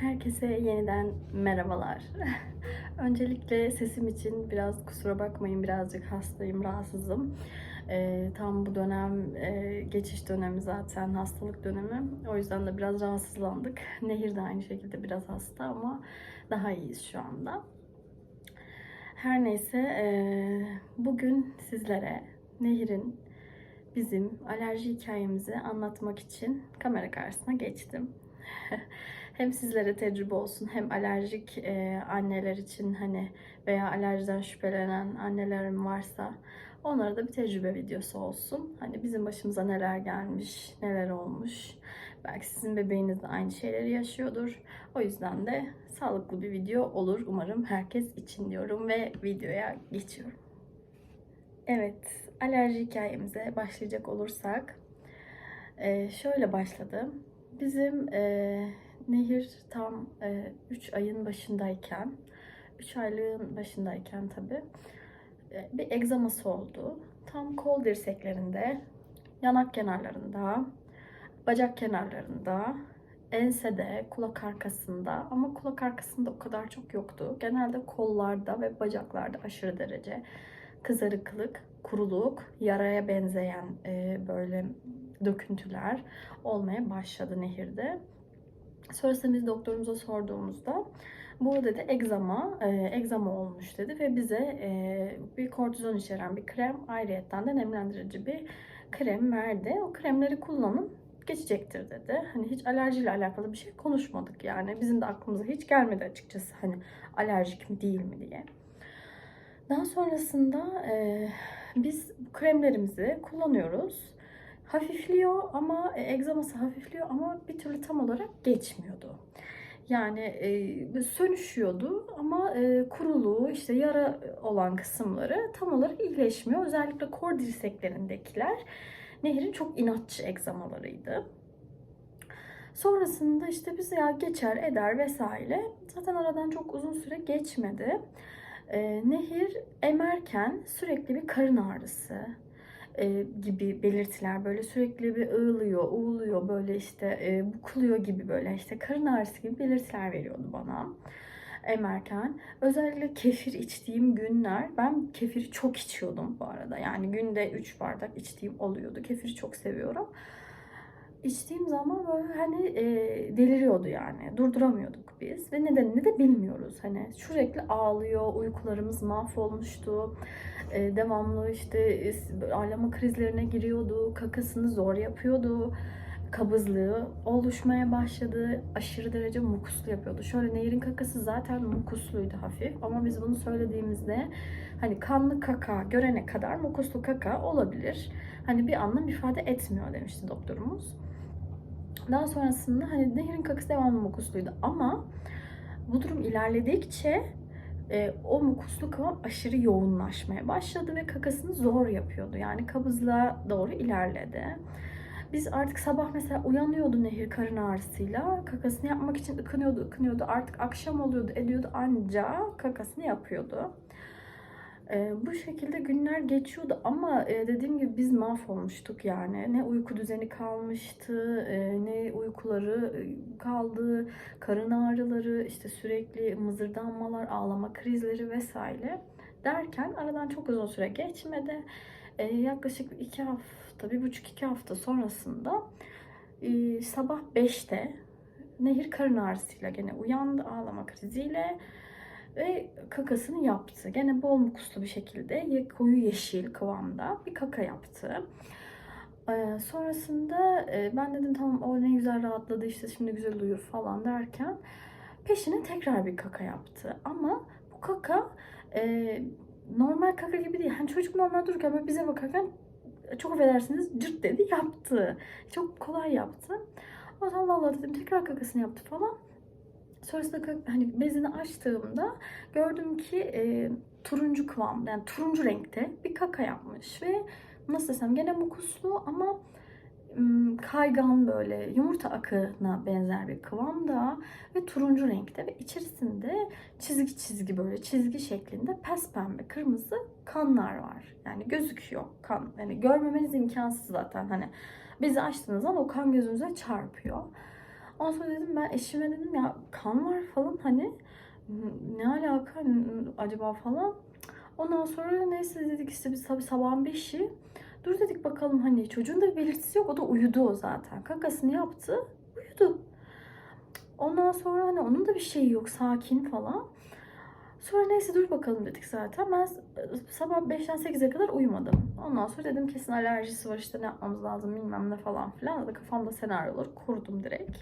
Herkese yeniden merhabalar. Öncelikle sesim için biraz kusura bakmayın birazcık hastayım, rahatsızım. Ee, tam bu dönem e, geçiş dönemi zaten hastalık dönemi. O yüzden de biraz rahatsızlandık. Nehir de aynı şekilde biraz hasta ama daha iyiyiz şu anda. Her neyse e, bugün sizlere Nehir'in bizim alerji hikayemizi anlatmak için kamera karşısına geçtim. hem sizlere tecrübe olsun hem alerjik e, anneler için hani veya alerjiden şüphelenen annelerim varsa onlara da bir tecrübe videosu olsun. Hani bizim başımıza neler gelmiş, neler olmuş. Belki sizin bebeğiniz de aynı şeyleri yaşıyordur. O yüzden de sağlıklı bir video olur umarım herkes için diyorum ve videoya geçiyorum. Evet, alerji hikayemize başlayacak olursak e, şöyle başladı. Bizim e, Nehir tam 3 ayın başındayken, 3 aylığın başındayken tabi bir egzaması oldu. Tam kol dirseklerinde, yanak kenarlarında, bacak kenarlarında, ensede, kulak arkasında ama kulak arkasında o kadar çok yoktu. Genelde kollarda ve bacaklarda aşırı derece kızarıklık, kuruluk, yaraya benzeyen e, böyle döküntüler olmaya başladı nehirde. Sonrasında biz doktorumuza sorduğumuzda bu dedi egzama, e, egzama olmuş dedi ve bize e, bir kortizon içeren bir krem ayrıyetten de nemlendirici bir krem verdi. O kremleri kullanın geçecektir dedi. Hani hiç alerjiyle alakalı bir şey konuşmadık yani. Bizim de aklımıza hiç gelmedi açıkçası hani alerjik mi değil mi diye. Daha sonrasında e, biz kremlerimizi kullanıyoruz. Hafifliyor ama e, egzaması hafifliyor ama bir türlü tam olarak geçmiyordu. Yani e, sönüşüyordu ama e, kuruluğu işte yara olan kısımları tam olarak iyileşmiyor. Özellikle kor dirseklerindekiler Nehir'in çok inatçı egzamalarıydı. Sonrasında işte bize ya geçer eder vesaire. Zaten aradan çok uzun süre geçmedi. E, nehir emerken sürekli bir karın ağrısı e, gibi belirtiler böyle sürekli bir ığlıyor, uğuluyor böyle işte e, bukuluyor gibi böyle işte karın ağrısı gibi belirtiler veriyordu bana emerken. Özellikle kefir içtiğim günler ben kefiri çok içiyordum bu arada. Yani günde 3 bardak içtiğim oluyordu. Kefiri çok seviyorum içtiğim zaman böyle hani e, deliriyordu yani. Durduramıyorduk biz ve nedenini de bilmiyoruz. Hani sürekli ağlıyor, uykularımız mahvolmuştu. E, devamlı işte e, ağlama krizlerine giriyordu, kakasını zor yapıyordu. Kabızlığı oluşmaya başladı. Aşırı derece mukuslu yapıyordu. Şöyle Nehir'in kakası zaten mukusluydu hafif. Ama biz bunu söylediğimizde hani kanlı kaka görene kadar mukuslu kaka olabilir. Hani bir anlam ifade etmiyor demişti doktorumuz. Daha sonrasında hani Nehir'in kakası devamlı mukusluydu ama bu durum ilerledikçe e, o mukuslu kıvam aşırı yoğunlaşmaya başladı ve kakasını zor yapıyordu. Yani kabızlığa doğru ilerledi. Biz artık sabah mesela uyanıyordu Nehir karın ağrısıyla. Kakasını yapmak için ıkınıyordu, ıkınıyordu. Artık akşam oluyordu, ediyordu anca kakasını yapıyordu. E, bu şekilde günler geçiyordu ama e, dediğim gibi biz mahvolmuştuk yani. Ne uyku düzeni kalmıştı, e, ne uykuları kaldı, karın ağrıları, işte sürekli mızırdanmalar, ağlama krizleri vesaire derken aradan çok uzun süre geçmedi. E, yaklaşık iki hafta, bir buçuk iki hafta sonrasında e, sabah 5'te Nehir karın ağrısıyla gene uyandı ağlama kriziyle ve kakasını yaptı. Gene bol mukuslu bir şekilde koyu yeşil kıvamda bir kaka yaptı. Ee, sonrasında e, ben dedim tamam o ne güzel rahatladı işte şimdi güzel uyur falan derken peşine tekrar bir kaka yaptı. Ama bu kaka e, normal kaka gibi değil. Hani çocuk normal dururken böyle bize bakarken çok affedersiniz cırt dedi yaptı. Çok kolay yaptı. O zaman vallahi dedim tekrar kakasını yaptı falan. Sonrasında hani bezini açtığımda gördüm ki e, turuncu kıvam, yani turuncu renkte bir kaka yapmış ve nasıl desem gene mukuslu ama kaygan böyle yumurta akına benzer bir kıvamda ve turuncu renkte ve içerisinde çizgi çizgi böyle çizgi şeklinde pes pembe kırmızı kanlar var. Yani gözüküyor kan. Yani görmemeniz imkansız zaten hani bezi açtığınız zaman o kan gözünüze çarpıyor. Ondan sonra dedim ben eşime dedim ya kan var falan hani ne alaka acaba falan. Ondan sonra neyse dedik işte biz tabii sabahın beşi. Dur dedik bakalım hani çocuğun da bir belirtisi yok. O da uyudu o zaten. Kakasını yaptı. Uyudu. Ondan sonra hani onun da bir şeyi yok. Sakin falan. Sonra neyse dur bakalım dedik zaten. Ben sabah 5'ten 8'e kadar uyumadım. Ondan sonra dedim kesin alerjisi var işte ne yapmamız lazım bilmem ne falan filan. Da kafamda senaryoları kurdum direkt.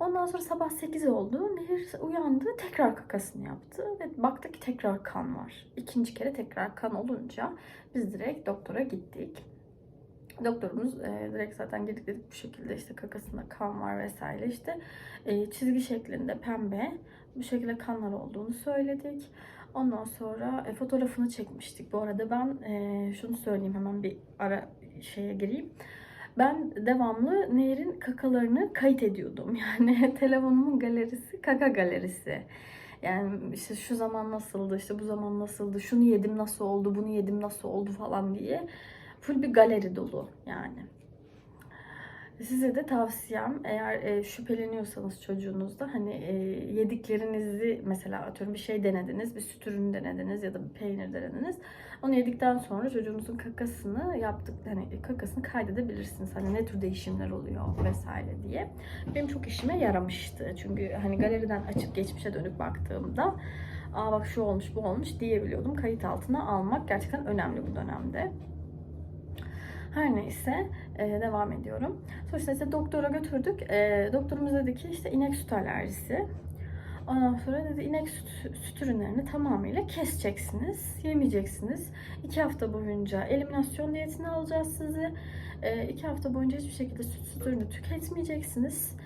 Ondan sonra sabah 8 oldu. Nehir uyandı. Tekrar kakasını yaptı. Ve baktık ki tekrar kan var. İkinci kere tekrar kan olunca biz direkt doktora gittik. Doktorumuz e, direkt zaten girdik dedik bu şekilde işte kakasında kan var vesaire işte e, çizgi şeklinde pembe bu şekilde kanlar olduğunu söyledik. Ondan sonra e, fotoğrafını çekmiştik. Bu arada ben e, şunu söyleyeyim hemen bir ara şeye gireyim. Ben devamlı Nehir'in kakalarını kayıt ediyordum. Yani telefonumun galerisi kaka galerisi. Yani işte şu zaman nasıldı, işte bu zaman nasıldı, şunu yedim nasıl oldu, bunu yedim nasıl oldu falan diye. Full bir galeri dolu yani. Size de tavsiyem eğer e, şüpheleniyorsanız çocuğunuzda hani e, yediklerinizi mesela atıyorum bir şey denediniz, bir süt ürünü denediniz ya da bir peynir denediniz. Onu yedikten sonra çocuğunuzun kakasını yaptık hani kakasını kaydedebilirsiniz. Hani ne tür değişimler oluyor vesaire diye. Benim çok işime yaramıştı. Çünkü hani galeriden açıp geçmişe dönüp baktığımda aa bak şu olmuş bu olmuş diyebiliyordum. Kayıt altına almak gerçekten önemli bu dönemde. Her neyse e, devam ediyorum. Sonuçta işte doktora götürdük. E, doktorumuz dedi ki işte inek süt alerjisi. Ondan sonra dedi inek süt, süt ürünlerini tamamıyla keseceksiniz, yemeyeceksiniz. İki hafta boyunca eliminasyon diyetini alacağız sizi. E, iki hafta boyunca hiçbir şekilde süt, süt ürünü tüketmeyeceksiniz.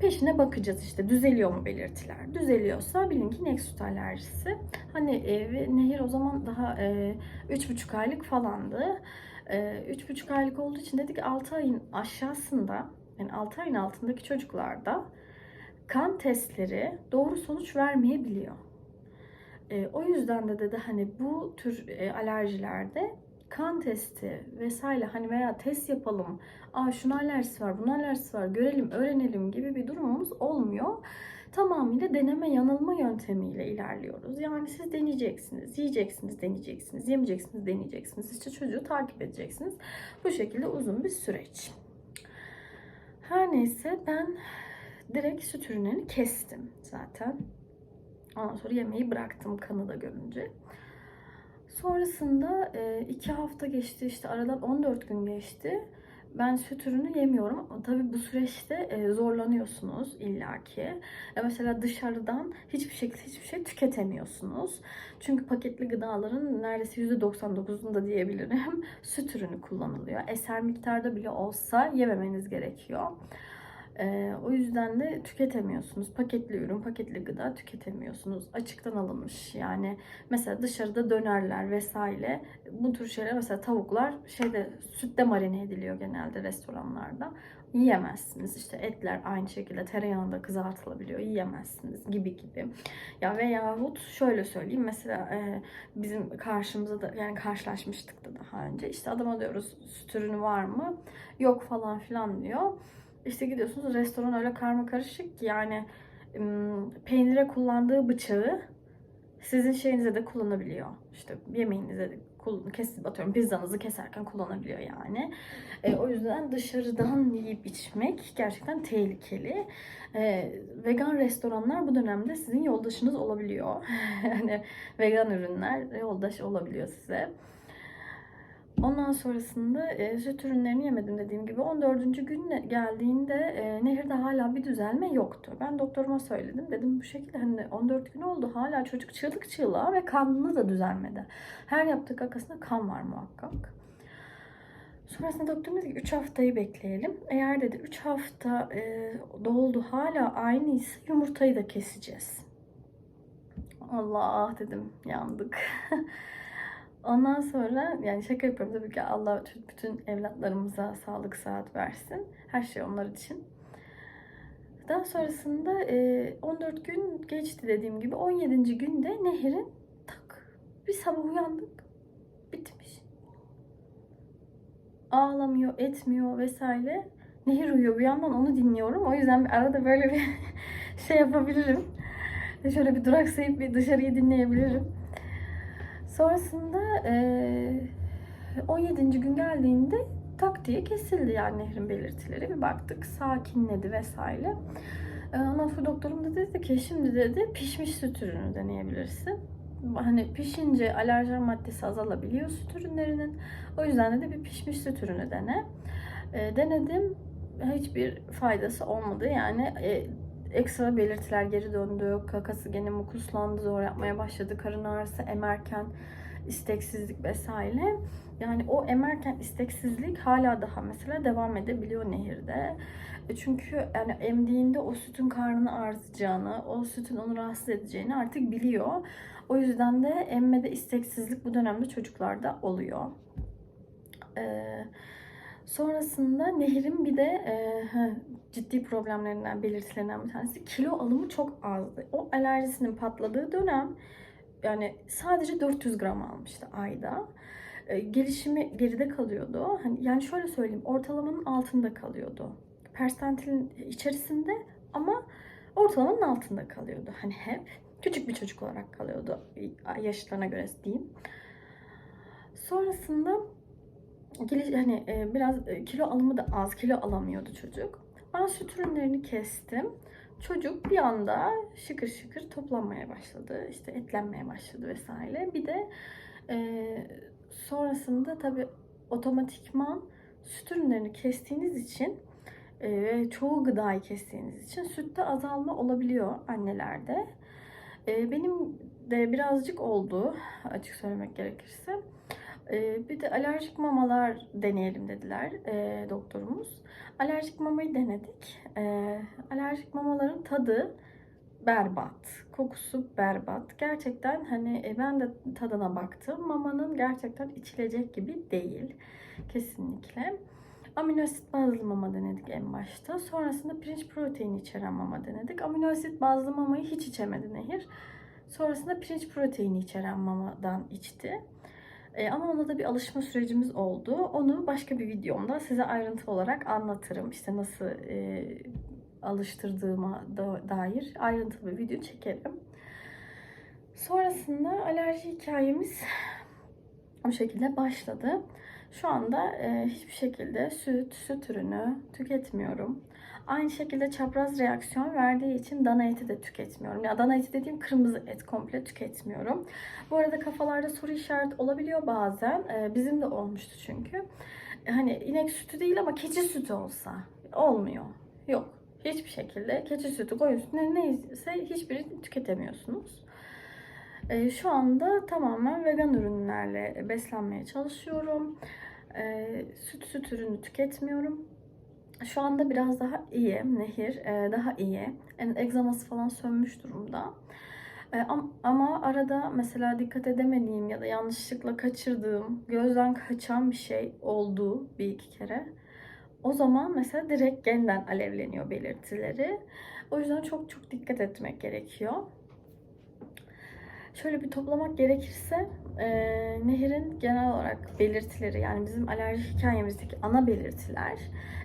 Peşine bakacağız işte düzeliyor mu belirtiler. Düzeliyorsa bilin ki inek süt alerjisi. Hani e, Nehir o zaman daha e, üç buçuk aylık falandı. Ee, üç buçuk aylık olduğu için dedik 6 ayın aşağısında yani 6 ayın altındaki çocuklarda kan testleri doğru sonuç vermeyebiliyor. E, o yüzden de dedi hani bu tür e, alerjilerde kan testi vesaire hani veya test yapalım. Aa şuna alerjisi var, buna alerjisi var. Görelim, öğrenelim gibi bir durumumuz olmuyor tamamıyla deneme yanılma yöntemiyle ilerliyoruz. Yani siz deneyeceksiniz, yiyeceksiniz, deneyeceksiniz, yemeyeceksiniz, deneyeceksiniz. İşte çocuğu takip edeceksiniz. Bu şekilde uzun bir süreç. Her neyse ben direkt süt ürünlerini kestim zaten. Ondan sonra yemeği bıraktım kanı da görünce. Sonrasında iki hafta geçti işte aradan 14 gün geçti ben süt ürünü yemiyorum. Tabii bu süreçte e, zorlanıyorsunuz illaki. E, mesela dışarıdan hiçbir şekilde hiçbir şey tüketemiyorsunuz. Çünkü paketli gıdaların neredeyse %99'unda diyebilirim süt ürünü kullanılıyor. Eser miktarda bile olsa yememeniz gerekiyor. O yüzden de tüketemiyorsunuz. Paketli ürün, paketli gıda tüketemiyorsunuz. Açıktan alınmış yani. Mesela dışarıda dönerler vesaire. Bu tür şeyler mesela tavuklar şeyde sütte marine ediliyor genelde restoranlarda. Yiyemezsiniz. İşte etler aynı şekilde tereyağında kızartılabiliyor. Yiyemezsiniz gibi gibi. Ya veyahut şöyle söyleyeyim mesela e, bizim karşımıza da yani karşılaşmıştık da daha önce. İşte adama diyoruz süt ürünü var mı? Yok falan filan diyor. İşte gidiyorsunuz restoran öyle karma karışık ki yani peynire kullandığı bıçağı sizin şeyinize de kullanabiliyor. İşte yemeğinize de kesip atıyorum pizzanızı keserken kullanabiliyor yani. E, o yüzden dışarıdan yiyip içmek gerçekten tehlikeli. E, vegan restoranlar bu dönemde sizin yoldaşınız olabiliyor. yani vegan ürünler yoldaş olabiliyor size. Ondan sonrasında e, süt ürünlerini yemedim dediğim gibi. 14. gün geldiğinde e, nehirde hala bir düzelme yoktu. Ben doktoruma söyledim. Dedim bu şekilde hani 14 gün oldu hala çocuk çığlık çığlığa ve kanını da düzelmedi. Her yaptığı kakasında kan var muhakkak. Sonrasında doktor dedi ki 3 haftayı bekleyelim. Eğer dedi 3 hafta e, doldu hala aynıysa yumurtayı da keseceğiz. Allah dedim yandık. Ondan sonra yani şaka yapıyorum tabii ki Allah bütün evlatlarımıza sağlık saat versin. Her şey onlar için. Daha sonrasında 14 gün geçti dediğim gibi 17. günde Nehir'in tak bir sabah uyandık. Bitmiş. Ağlamıyor, etmiyor vesaire. Nehir uyuyor bir yandan onu dinliyorum. O yüzden arada böyle bir şey yapabilirim. Şöyle bir duraksayıp bir dışarıyı dinleyebilirim. Sonrasında eee 17. gün geldiğinde tak diye kesildi yani nehrin belirtileri. Bir baktık sakinledi vesaire. Ondan sonra doktorum da dedi ki şimdi dedi pişmiş süt ürünü deneyebilirsin. Hani pişince alerjen maddesi azalabiliyor süt ürünlerinin. O yüzden dedi bir pişmiş süt ürünü dene. Ee, denedim. Hiçbir faydası olmadı. Yani e, ekstra belirtiler geri döndü. Kakası gene mukuslandı, zor yapmaya başladı. Karın ağrısı emerken isteksizlik vesaire. Yani o emerken isteksizlik hala daha mesela devam edebiliyor nehirde. E Çünkü yani emdiğinde o sütün karnını ağrıtacağını, o sütün onu rahatsız edeceğini artık biliyor. O yüzden de emmede isteksizlik bu dönemde çocuklarda oluyor. Ee, sonrasında Nehir'in bir de e, heh, ciddi problemlerinden, belirtilerinden bir tanesi kilo alımı çok azdı. O alerjisinin patladığı dönem yani sadece 400 gram almıştı ayda. E, gelişimi geride kalıyordu. Hani yani şöyle söyleyeyim, ortalamanın altında kalıyordu. Persentilin içerisinde ama ortalamanın altında kalıyordu. Hani hep küçük bir çocuk olarak kalıyordu yaşlarına göre diyeyim. Sonrasında hani e, biraz e, kilo alımı da az, kilo alamıyordu çocuk. Ben süt ürünlerini kestim. Çocuk bir anda şıkır şıkır toplanmaya başladı. İşte etlenmeye başladı vesaire. Bir de e, sonrasında tabii otomatikman süt ürünlerini kestiğiniz için e, ve çoğu gıdayı kestiğiniz için sütte azalma olabiliyor annelerde. E, benim de birazcık oldu açık söylemek gerekirse. Bir de alerjik mamalar deneyelim dediler doktorumuz. Alerjik mamayı denedik. Alerjik mamaların tadı berbat. Kokusu berbat. Gerçekten hani e, ben de tadına baktım. Mamanın gerçekten içilecek gibi değil. Kesinlikle. Amino asit bazlı mama denedik en başta. Sonrasında pirinç proteini içeren mama denedik. Amino asit bazlı mamayı hiç içemedi Nehir. Sonrasında pirinç proteini içeren mamadan içti. E, ama ona da bir alışma sürecimiz oldu. Onu başka bir videomda size ayrıntı olarak anlatırım. İşte nasıl e, alıştırdığıma da, dair ayrıntılı bir video çekerim. Sonrasında alerji hikayemiz o şekilde başladı. Şu anda e, hiçbir şekilde süt, süt ürünü tüketmiyorum. Aynı şekilde çapraz reaksiyon verdiği için dana eti de tüketmiyorum. Ya dana eti dediğim kırmızı et komple tüketmiyorum. Bu arada kafalarda soru işareti olabiliyor bazen. E, bizim de olmuştu çünkü. Hani inek sütü değil ama keçi sütü olsa olmuyor. Yok. Hiçbir şekilde keçi sütü, koyun sütü ne- neyse hiçbirini tüketemiyorsunuz. E, şu anda tamamen vegan ürünlerle beslenmeye çalışıyorum. E, süt süt ürünü tüketmiyorum. Şu anda biraz daha iyi. Nehir e, daha iyi. Yani egzaması falan sönmüş durumda. E, am- ama arada mesela dikkat edemediğim ya da yanlışlıkla kaçırdığım, gözden kaçan bir şey oldu bir iki kere. O zaman mesela direkt genden alevleniyor belirtileri. O yüzden çok çok dikkat etmek gerekiyor. Şöyle bir toplamak gerekirse e, nehirin genel olarak belirtileri yani bizim alerji hikayemizdeki ana belirtiler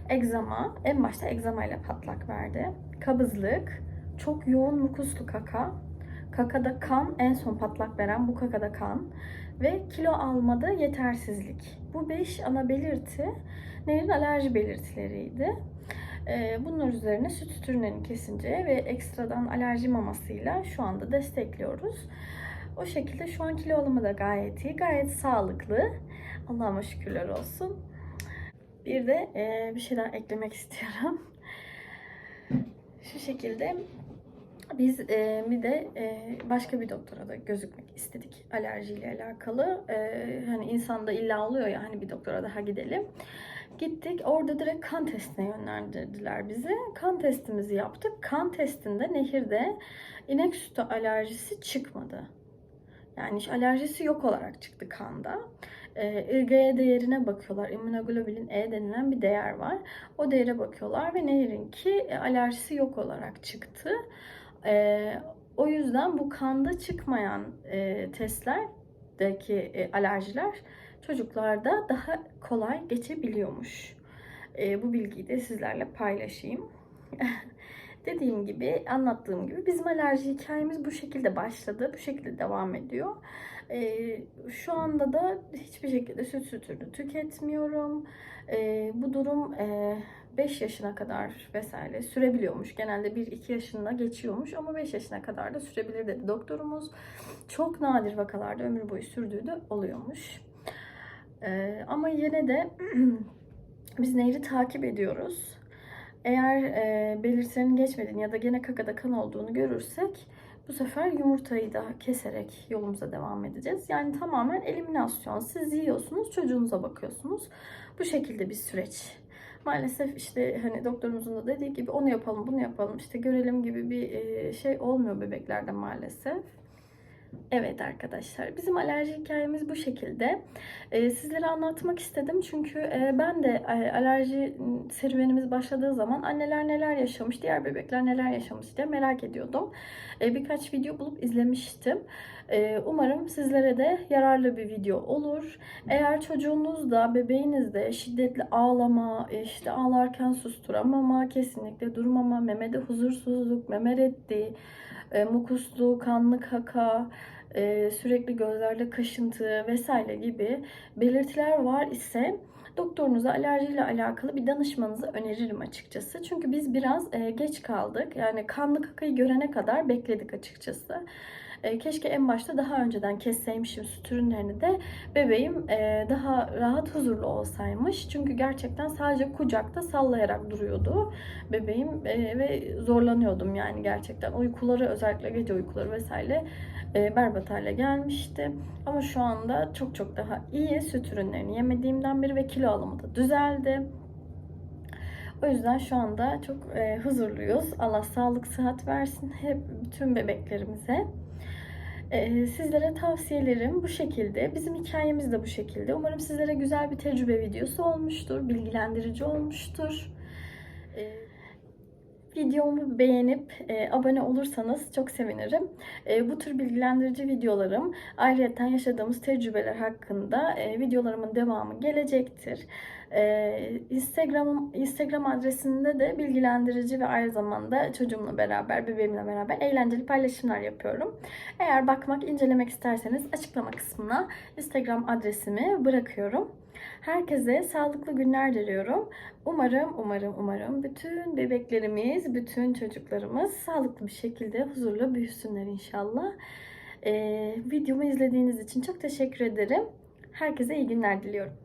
egzama, en başta egzama ile patlak verdi. Kabızlık, çok yoğun mukuslu kaka, kakada kan, en son patlak veren bu kakada kan ve kilo almada yetersizlik. Bu beş ana belirti nehirin alerji belirtileriydi. Ee, Bunlar üzerine süt ürünlerini kesince ve ekstradan alerji mamasıyla şu anda destekliyoruz. O şekilde şu an kilo alımı da gayet iyi, gayet sağlıklı. Allah'ıma şükürler olsun. Bir de e, bir şey daha eklemek istiyorum. Şu şekilde biz e, bir de e, başka bir doktora da gözükmek istedik alerjiyle alakalı. E, hani insanda illa oluyor ya hani bir doktora daha gidelim. Gittik orada direkt kan testine yönlendirdiler bizi. Kan testimizi yaptık. Kan testinde nehirde inek sütü alerjisi çıkmadı. Yani alerjisi yok olarak çıktı kanda. E, IgE değerine bakıyorlar. İmmünoglobulin E denilen bir değer var. O değere bakıyorlar ve nehirinki e, alerjisi yok olarak çıktı. E, o yüzden bu kanda çıkmayan e, testlerdeki e, alerjiler çocuklarda daha kolay geçebiliyormuş. e, bu bilgiyi de sizlerle paylaşayım. Dediğim gibi, anlattığım gibi bizim alerji hikayemiz bu şekilde başladı. Bu şekilde devam ediyor. Ee, şu anda da hiçbir şekilde süt sütünü tüketmiyorum. Ee, bu durum e, 5 yaşına kadar vesaire sürebiliyormuş. Genelde 1-2 yaşında geçiyormuş ama 5 yaşına kadar da sürebilir dedi doktorumuz. Çok nadir vakalarda ömür boyu sürdüğü de oluyormuş. Ee, ama yine de biz nehri takip ediyoruz. Eğer e, belirtilerin geçmediğini ya da gene kakada kan olduğunu görürsek bu sefer yumurtayı da keserek yolumuza devam edeceğiz. Yani tamamen eliminasyon. Siz yiyorsunuz, çocuğunuza bakıyorsunuz. Bu şekilde bir süreç. Maalesef işte hani doktorumuzun da dediği gibi onu yapalım, bunu yapalım, işte görelim gibi bir e, şey olmuyor bebeklerde maalesef. Evet arkadaşlar bizim alerji hikayemiz bu şekilde. Ee, sizlere anlatmak istedim çünkü e, ben de e, alerji serüvenimiz başladığı zaman anneler neler yaşamış, diğer bebekler neler yaşamış diye merak ediyordum. E, birkaç video bulup izlemiştim. E, umarım sizlere de yararlı bir video olur. Eğer çocuğunuzda, bebeğinizde şiddetli ağlama, işte ağlarken susturamama, kesinlikle durmama, memede huzursuzluk, meme reddi, e, mukuslu, kanlı kaka, e, sürekli gözlerde kaşıntı vesaire gibi belirtiler var ise doktorunuza alerjiyle alakalı bir danışmanızı öneririm açıkçası. Çünkü biz biraz e, geç kaldık. Yani kanlı kakayı görene kadar bekledik açıkçası. E, keşke en başta daha önceden kesseymişim süt ürünlerini de bebeğim e, daha rahat huzurlu olsaymış. Çünkü gerçekten sadece kucakta sallayarak duruyordu bebeğim e, ve zorlanıyordum yani gerçekten. Uykuları özellikle gece uykuları vesaire berbat hale gelmişti. Ama şu anda çok çok daha iyi süt ürünlerini yemediğimden beri ve kilo alımı da düzeldi. O yüzden şu anda çok e, huzurluyuz. Allah sağlık sıhhat versin hep bütün bebeklerimize. E, sizlere tavsiyelerim bu şekilde. Bizim hikayemiz de bu şekilde. Umarım sizlere güzel bir tecrübe videosu olmuştur. Bilgilendirici olmuştur. E, videomu beğenip e, abone olursanız çok sevinirim. E, bu tür bilgilendirici videolarım, ayrıca yaşadığımız tecrübeler hakkında e, videolarımın devamı gelecektir. E, Instagram Instagram adresinde de bilgilendirici ve aynı zamanda çocuğumla beraber, bebeğimle beraber eğlenceli paylaşımlar yapıyorum. Eğer bakmak, incelemek isterseniz açıklama kısmına Instagram adresimi bırakıyorum. Herkese sağlıklı günler diliyorum. Umarım, umarım, umarım bütün bebeklerimiz, bütün çocuklarımız sağlıklı bir şekilde huzurla büyüsünler inşallah. Ee, videomu izlediğiniz için çok teşekkür ederim. Herkese iyi günler diliyorum.